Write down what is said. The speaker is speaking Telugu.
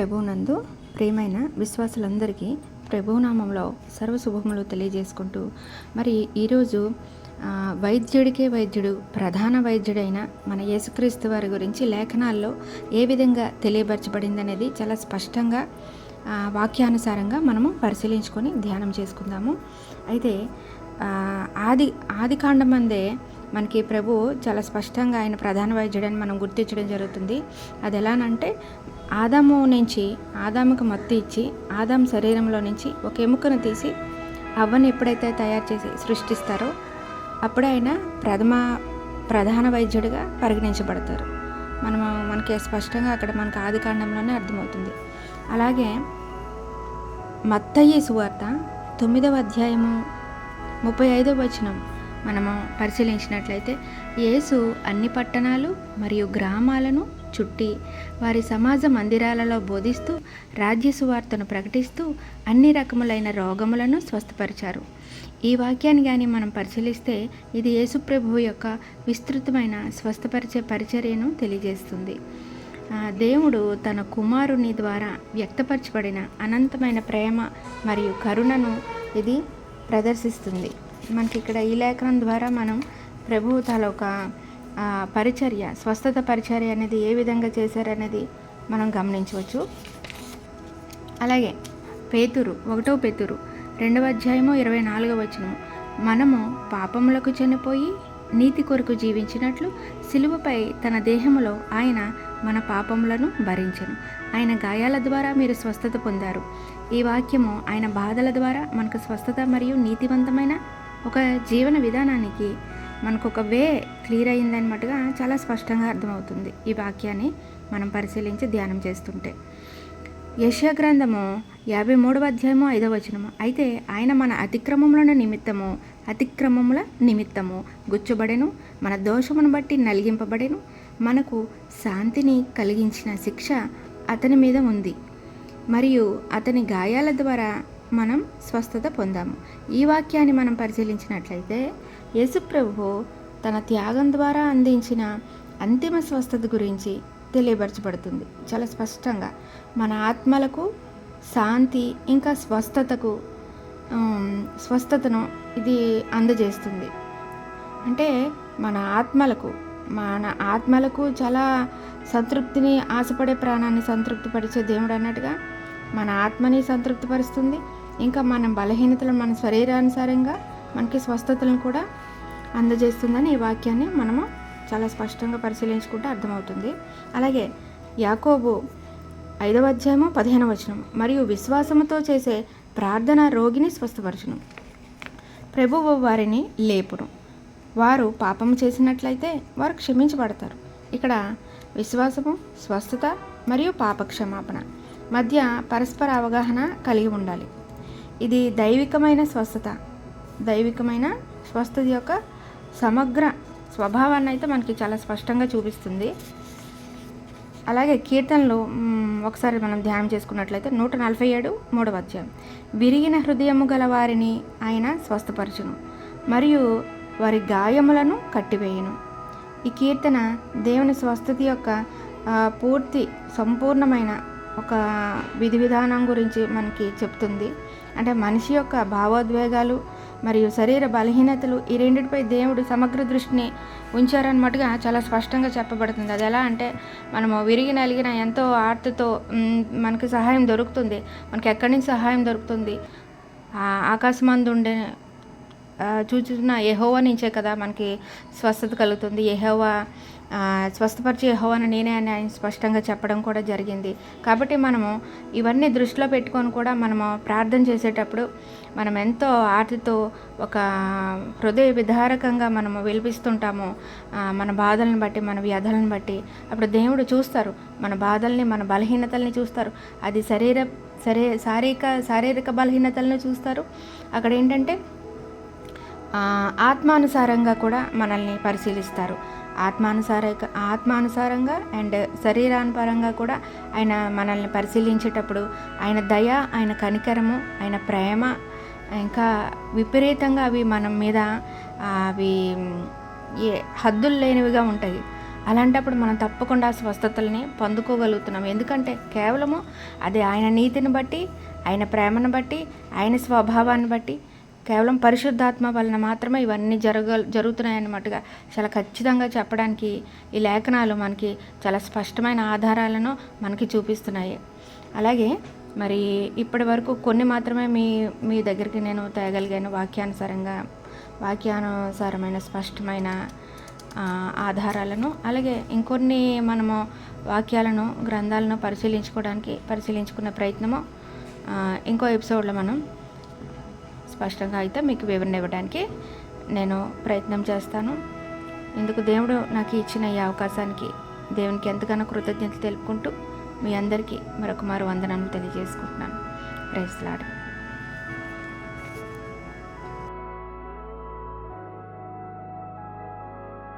ప్రభువునందు ప్రియమైన విశ్వాసులందరికీ ప్రభునామంలో సర్వశుభములు తెలియజేసుకుంటూ మరి ఈరోజు వైద్యుడికే వైద్యుడు ప్రధాన వైద్యుడైన మన యేసుక్రీస్తు వారి గురించి లేఖనాల్లో ఏ విధంగా తెలియపరచబడింది అనేది చాలా స్పష్టంగా వాక్యానుసారంగా మనము పరిశీలించుకొని ధ్యానం చేసుకుందాము. అయితే ఆది ఆది కాండమందే మనకి ప్రభు చాలా స్పష్టంగా ఆయన ప్రధాన వైద్యుడని మనం గుర్తించడం జరుగుతుంది. అది ఎలానంటే ఆదాము నుంచి ఆదాముకు మత్తు ఇచ్చి ఆదాం శరీరంలో నుంచి ఒక ఎముకను తీసి అవ్వని ఎప్పుడైతే తయారు చేసి సృష్టిస్తారో అప్పుడే ఆయన ప్రథమ ప్రధాన వైద్యుడిగా పరిగణించబడతారు. మనము మనకి స్పష్టంగా అక్కడ మనకు ఆది కాండంలోనే అర్థమవుతుంది. అలాగే మత్తయ్య సువార్త తొమ్మిదవ అధ్యాయము ముప్పై ఐదవ వచనం. మనము పరిశీలించినట్లయితే యేసు అన్ని పట్టణాలు మరియు గ్రామాలను చుట్టి వారి సమాజ మందిరాలలో బోధిస్తూ రాజ్య సువార్తను ప్రకటిస్తూ అన్ని రకములైన రోగములను స్వస్థపరిచారు. ఈ వాక్యాన్ని కానీ మనం పరిశీలిస్తే ఇది యేసుప్రభు యొక్క విస్తృతమైన స్వస్థపరిచే పరిచర్యను తెలియజేస్తుంది. దేవుడు తన కుమారుని ద్వారా వ్యక్తపరచబడిన అనంతమైన ప్రేమ మరియు కరుణను ఇది ప్రదర్శిస్తుంది. మనకి ఇక్కడ ఈ లేఖనం ద్వారా మనం ప్రభువు తాలూక పరిచర్య స్వస్థత పరిచర్య అనేది ఏ విధంగా చేశారనేది మనం గమనించవచ్చు. అలాగే పేతురు ఒకటో పేతురు రెండవ అధ్యాయము ఇరవై నాలుగవ వచనం. మనము పాపములకు చనిపోయి నీతి కొరకు జీవించినట్లు సిలువపై తన దేహములో ఆయన మన పాపములను భరించను. ఆయన గాయాల ద్వారా మీరు స్వస్థత పొందారు. ఈ వాక్యము ఆయన బాధల ద్వారా మనకు స్వస్థత మరియు నీతివంతమైన ఒక జీవన విధానానికి మనకు ఒక వే క్లియర్ అయిందన్నట్టుగా చాలా స్పష్టంగా అర్థమవుతుంది ఈ వాక్యాన్ని మనం పరిశీలించి ధ్యానం చేస్తుంటే. యశ్యా గ్రంథము యాభై మూడవ అధ్యాయము ఐదవ వచనము. అయితే ఆయన మన అతిక్రమముల నిమిత్తము అతిక్రమముల నిమిత్తము గుచ్చబడెను మన దోషమును బట్టి నలిగింపబడెను మనకు శాంతిని కలిగించిన శిక్ష అతని మీద ఉంది. మరియు అతని గాయాల ద్వారా మనం స్వస్థత పొందాము. ఈ వాక్యాన్ని మనం పరిశీలించినట్లయితే యేసుప్రభు తన త్యాగం ద్వారా అందించిన అంతిమ స్వస్థత గురించి తెలియపరచబడుతుంది. చాలా స్పష్టంగా మన ఆత్మలకు శాంతి ఇంకా స్వస్థతకు స్వస్థతను ఇది అందజేస్తుంది. అంటే మన ఆత్మలకు మన ఆత్మలకు చాలా సంతృప్తిని ఆశపడే ప్రాణాన్ని సంతృప్తిపరిచే దేవుడు అన్నట్టుగా మన ఆత్మని సంతృప్తిపరుస్తుంది. ఇంకా మనం బలహీనతలు మన శరీరానుసారంగా మనకి స్వస్థతలను కూడా అందజేస్తుందని ఈ వాక్యాన్ని మనము చాలా స్పష్టంగా పరిశీలించుకుంటే అర్థమవుతుంది. అలాగే యాకోబు ఐదవ అధ్యాయము పదిహేను వచనం మరియు విశ్వాసముతో చేసే ప్రార్థన రోగిని స్వస్థపరచును. ప్రభువు వారిని లేపును. వారు పాపము చేసినట్లయితే వారు క్షమించబడతారు. ఇక్కడ విశ్వాసము స్వస్థత మరియు పాప క్షమాపణ మధ్య పరస్పర అవగాహన కలిగి ఉండాలి. ఇది దైవికమైన స్వస్థత. దైవికమైన స్వస్థత యొక్క సమగ్ర స్వభావాన్ని అయితే మనకి చాలా స్పష్టంగా చూపిస్తుంది. అలాగే కీర్తనలు ఒకసారి మనం ధ్యానం చేసుకున్నట్లయితే నూట నలభై ఏడు మూడవ అధ్యాయం. విరిగిన హృదయము గల వారిని ఆయన స్వస్థపరచును మరియు వారి గాయములను కట్టివేయును. ఈ కీర్తన దేవుని స్వస్థత యొక్క పూర్తి సంపూర్ణమైన ఒక విధి విధానం గురించి మనకి చెప్తుంది. అంటే మనిషి యొక్క భావోద్వేగాలు మరియు శరీర బలహీనతలు ఈ రెండిటిపై దేవుడు సమగ్ర దృష్టిని ఉంచారన్నట్టుగా చాలా స్పష్టంగా చెప్పబడుతుంది. అది ఎలా అంటే మనము విరిగి నలిగిన ఎంతో ఆర్తతో మనకి సహాయం దొరుకుతుంది. మనకి ఎక్కడి నుంచి సహాయం దొరుకుతుంది? ఆ ఆకాశమందు ఉండే ఆ, చూచున్న నుంచే కదా మనకి స్వస్థత కలుగుతుంది. యెహోవా స్వస్థపరిచే యెహోవాను నేనే అని ఆయన స్పష్టంగా చెప్పడం కూడా జరిగింది. కాబట్టి మనము ఇవన్నీ దృష్టిలో పెట్టుకొని కూడా మనము ప్రార్థన చేసేటప్పుడు మనం ఎంతో ఆర్తితో ఒక హృదయ విధారకంగా మనము విలిపిస్తుంటాము. మన బాధలను బట్టి మన వ్యధలను బట్టి. అప్పుడు దేవుడు చూస్తారు. మన బాధల్ని మన బలహీనతల్ని చూస్తారు. అది శరీర శరీ శారీరక శారీరక బలహీనతలను చూస్తారు. అక్కడ ఏంటంటే ఆత్మానుసారంగా కూడా మనల్ని పరిశీలిస్తారు. ఆత్మానుసార ఆత్మానుసారంగా అండ్ శరీరానుపరంగా కూడా ఆయన మనల్ని పరిశీలించేటప్పుడు ఆయన దయ ఆయన కనికరము ఆయన ప్రేమ ఇంకా విపరీతంగా అవి మన మీద అవి ఏ హద్దులు లేనివిగా ఉంటాయి. అలాంటప్పుడు మనం తప్పకుండా స్వస్థతల్ని పొందుకోగలుగుతున్నాం. ఎందుకంటే కేవలము అది ఆయన నీతిని బట్టి ఆయన ప్రేమను బట్టి ఆయన స్వభావాన్ని బట్టి కేవలం పరిశుద్ధాత్మ వలన మాత్రమే ఇవన్నీ జరగ జరుగుతున్నాయన్నమాటగా చాలా ఖచ్చితంగా చెప్పడానికి ఈ లేఖనాలు మనకి చాలా స్పష్టమైన ఆధారాలను మనకి చూపిస్తున్నాయి. అలాగే మరి ఇప్పటి వరకు కొన్ని మాత్రమే మీ మీ దగ్గరికి నేను తేగలిగాను వాక్యానుసారంగా వాక్యానుసారమైన స్పష్టమైన ఆధారాలను అలాగే ఇంకొన్ని మనము వాక్యాలను గ్రంథాలను పరిశీలించుకోవడానికి పరిశీలించుకునే ప్రయత్నము ఇంకో ఎపిసోడ్లో మనం స్పష్టంగా అయితే మీకు వివరణ ఇవ్వడానికి నేను ప్రయత్నం చేస్తాను. ఇందుకు దేవుడు నాకు ఇచ్చిన ఈ అవకాశానికి దేవునికి ఎంతగానో కృతజ్ఞతలు తెలుపుకుంటూ మీ అందరికీ మరొక మారు వందనాన్ని తెలియజేసుకుంటున్నాను. Praise lord